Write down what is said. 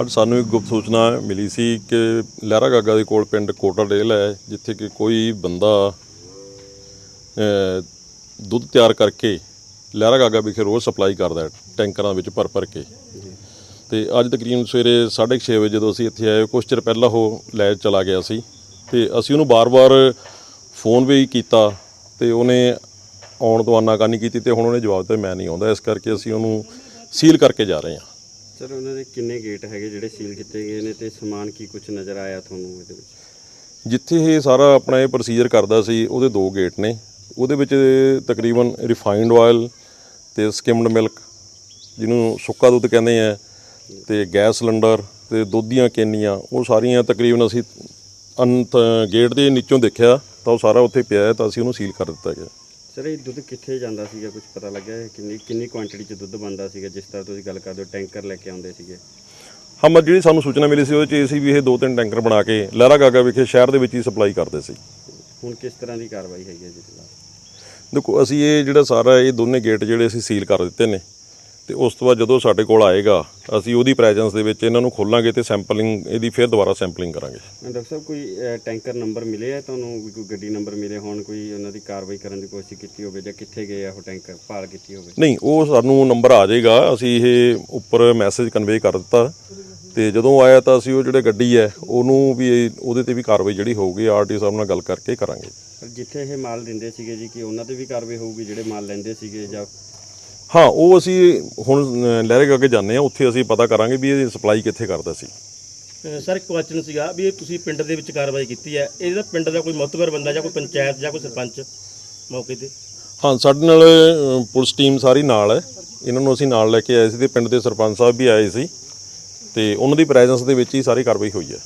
ਅੱਜ ਸਾਨੂੰ ਇੱਕ ਗੁਪਤ ਸੂਚਨਾ ਮਿਲੀ ਸੀ ਕਿ ਲਹਿਰਾ ਗਾਗਾ ਦੇ ਕੋਲ ਪਿੰਡ ਕੋਟਾ ਡੇਲ ਹੈ, ਜਿੱਥੇ ਕਿ ਕੋਈ ਬੰਦਾ ਦੁੱਧ ਤਿਆਰ ਕਰਕੇ ਲਹਿਰਾ ਗਾਗਾ ਵਿਖੇ ਰੋਜ਼ ਸਪਲਾਈ ਕਰਦਾ ਹੈ, ਟੈਂਕਰਾਂ ਵਿੱਚ ਭਰ ਭਰ ਕੇ। ਤੇ ਅੱਜ ਤਕਰੀਬਨ ਸਵੇਰੇ 6:30 ਵਜੇ ਜਦੋਂ ਅਸੀਂ ਇੱਥੇ ਆਏ ਕੁਝ ਚਿਰ ਪਹਿਲਾਂ ਉਹ ਲੈ ਚਲਾ ਗਿਆ ਸੀ। ਤੇ ਅਸੀਂ ਉਹਨੂੰ ਬਾਰ-ਬਾਰ ਫੋਨ ਵੀ ਕੀਤਾ ਤੇ ਉਹਨੇ ਆਉਣ ਤੋਂ ਆਨਾਕਾਨੀ ਕੀਤੀ ਤੇ ਹੁਣ ਉਹਨੇ ਜਵਾਬ ਦਿੱਤਾ, ਮੈਂ ਨਹੀਂ ਆਉਂਦਾ। ਇਸ ਕਰਕੇ ਅਸੀਂ ਉਹਨੂੰ ਸੀਲ ਕਰਕੇ ਜਾ ਰਹੇ ਹਾਂ। ਸਰ, ਉਹਨਾਂ ਦੇ ਕਿੰਨੇ ਗੇਟ ਹੈਗੇ ਜਿਹੜੇ ਸੀਲ ਕੀਤੇ ਗਏ ਨੇ ਤੇ ਸਮਾਨ ਕੀ ਕੁਝ ਨਜ਼ਰ ਆਇਆ ਤੁਹਾਨੂੰ ਇਹਦੇ ਵਿੱਚ? ਜਿੱਥੇ ਇਹ ਸਾਰਾ ਆਪਣਾ ਇਹ ਪ੍ਰੋਸੀਜਰ ਕਰਦਾ ਸੀ, ਉਹਦੇ ਦੋ ਗੇਟ ਨੇ। ਉਹਦੇ ਵਿੱਚ ਤਕਰੀਬਨ ਰਿਫਾਈਨਡ ਆਇਲ ਤੇ ਸਕਿਮਡ ਮਿਲਕ ਜਿਹਨੂੰ ਸੁੱਕਾ ਦੁੱਧ ਕਹਿੰਦੇ ਆ, ਤੇ ਗੈਸ ਸਿਲੰਡਰ ਤੇ ਦੁੱਧ ਦੀਆਂ ਕੇਨੀਆਂ, ਉਹ ਸਾਰੀਆਂ ਤਕਰੀਬਨ ਅਸੀਂ ਅੰਤ ਗੇਟ ਦੇ ਨੀਚੋਂ ਦੇਖਿਆ ਤਾਂ ਉਹ ਸਾਰਾ ਉੱਥੇ ਪਿਆ ਹੈ ਤਾਂ ਅਸੀਂ ਉਹਨੂੰ ਸੀਲ ਕਰ ਦਿੱਤਾ ਗਿਆ। ਸਰ ਇਹ ਦੁੱਧ ਕਿੱਥੇ ਜਾਂਦਾ ਸੀਗਾ? ਕੁਝ ਪਤਾ ਲੱਗਿਆ ਹੈ? ਕਿੰਨੀ ਕਿੰਨੀ ਕੁਆਂਟੀਟੀ ਚ ਦੁੱਧ ਬਣਦਾ ਸੀਗਾ ਜਿਸ ਤਰ੍ਹਾਂ ਤੁਸੀਂ ਗੱਲ ਕਰਦੇ ਹੋ ਟੈਂਕਰ ਲੈ ਕੇ ਆਉਂਦੇ ਸੀਗੇ? ਹਾਂ ਮੈਂ ਜਿਹੜੀ ਸਾਨੂੰ ਸੂਚਨਾ ਮਿਲੀ ਸੀ ਉਹਦੇ 'ਚ ਇਹ ਸੀ ਵੀ ਇਹ ਦੋ ਤਿੰਨ ਟੈਂਕਰ ਬਣਾ ਕੇ ਲਹਿਰਾ ਗਾਗਾ ਵਿਖੇ ਸ਼ਹਿਰ ਦੇ ਵਿੱਚ ਹੀ ਸਪਲਾਈ ਕਰਦੇ ਸੀ। ਹੁਣ ਕਿਸ ਤਰ੍ਹਾਂ ਦੀ ਕਾਰਵਾਈ ਹੈਗੀ ਹੈ ਜੀ ਖਿਲਾਫ ਦੇਖੋ ਅਸੀਂ ਇਹ ਜਿਹੜਾ ਸਾਰਾ ਇਹ ਦੋਨੇ ਗੇਟ ਜਿਹੜੇ ਅਸੀਂ ਸੀਲ ਕਰ ਦਿੱਤੇ ਨੇ। ਤੇ ਉਸ ਤੋਂ ਬਾਅਦ ਜਦੋਂ ਸਾਡੇ ਕੋਲ ਆਏਗਾ ਅਸੀਂ ਉਹਦੀ ਪ੍ਰੈਜ਼ੈਂਸ ਦੇ ਵਿੱਚ ਇਹਨਾਂ ਨੂੰ ਖੋਲਾਂਗੇ ਤੇ ਸੈਂਪਲਿੰਗ ਇਹਦੀ ਫਿਰ ਦੁਬਾਰਾ ਸੈਂਪਲਿੰਗ ਕਰਾਂਗੇ। ਡਾਕਟਰ ਸਾਹਿਬ ਕੋਈ ਟੈਂਕਰ ਨੰਬਰ ਮਿਲੇ ਹੈ ਤੁਹਾਨੂੰ? ਕੋਈ ਗੱਡੀ ਨੰਬਰ ਮਿਲੇ ਹੋਣ? ਕੋਈ ਉਹਨਾਂ ਦੀ ਕਾਰਵਾਈ ਕਰਨ ਦੀ ਕੋਸ਼ਿਸ਼ ਕੀਤੀ ਹੋਵੇ ਜਾਂ ਕਿੱਥੇ ਗਏ ਆ ਉਹ ਟੈਂਕਰ ਭਾਲ ਕੀਤੀ ਹੋਵੇ? ਨਹੀਂ ਉਹ ਸਾਨੂੰ ਨੰਬਰ ਆ ਜਾਏਗਾ। ਅਸੀਂ ਇਹ ਉੱਪਰ ਮੈਸੇਜ ਕਨਵੇ ਕਰ ਦਿੱਤਾ। ਤੇ ਜਦੋਂ ਆਇਆ ਤਾਂ ਅਸੀਂ ਉਹ ਜਿਹੜੇ ਗੱਡੀ ਹੈ ਉਹਨੂੰ ਵੀ ਉਹਦੇ ਤੇ ਵੀ ਕਾਰਵਾਈ ਜਿਹੜੀ ਹੋਊਗੀ ਆਰਟੀ ਸਾਹਿਬ ਨਾਲ ਗੱਲ ਕਰਕੇ ਕਰਾਂਗੇ। ਜਿੱਥੇ ਇਹ ਮਾਲ ਦਿੰਦੇ ਸੀਗੇ ਜੀ ਕਿ ਉਹਨਾਂ ਤੇ ਵੀ ਕਾਰਵਾਈ ਹੋਊਗੀ ਜਿਹੜੇ ਮਾਲ ਲੈਂਦੇ ਸੀਗੇ ਜਾਂ ਹਾਂ ਉਹ ਅਸੀਂ ਹੁਣ ਲਹਿਰੇ ਗਾ ਕੇ ਜਾਂਦੇ ਆ ਉੱਥੇ ਅਸੀਂ ਪਤਾ ਕਰਾਂਗੇ ਵੀ ਇਹ ਸਪਲਾਈ ਕਿੱਥੇ ਕਰਦਾ ਸੀ। ਸਰ ਇੱਕ ਕੁਐਸਚਨ ਸੀਗਾ ਵੀ ਇਹ ਤੁਸੀਂ ਪਿੰਡ ਦੇ ਵਿੱਚ ਕਾਰਵਾਈ ਕੀਤੀ ਹੈ। ਇਹਦਾ ਪਿੰਡ ਦਾ ਕੋਈ ਮੁਤਬਰ ਬੰਦਾ ਜਾਂ ਕੋਈ ਪੰਚਾਇਤ ਜਾਂ ਕੋਈ ਸਰਪੰਚ ਮੌਕੇ ਤੇ? ਹਾਂ ਸਾਡੇ ਨਾਲ ਪੁਲਿਸ ਟੀਮ ਸਾਰੀ ਨਾਲ ਹੈ। ਇਹਨਾਂ ਨੂੰ ਅਸੀਂ ਨਾਲ ਲੈ ਕੇ ਆਏ ਸੀ ਤੇ ਪਿੰਡ ਦੇ ਸਰਪੰਚ ਸਾਹਿਬ ਵੀ ਆਏ ਸੀ। ਤੇ ਉਹਨਾਂ ਦੀ ਪ੍ਰੈਜ਼ੈਂਸ ਦੇ ਵਿੱਚ ਹੀ ਸਾਰੀ ਕਾਰਵਾਈ ਹੋਈ ਹੈ।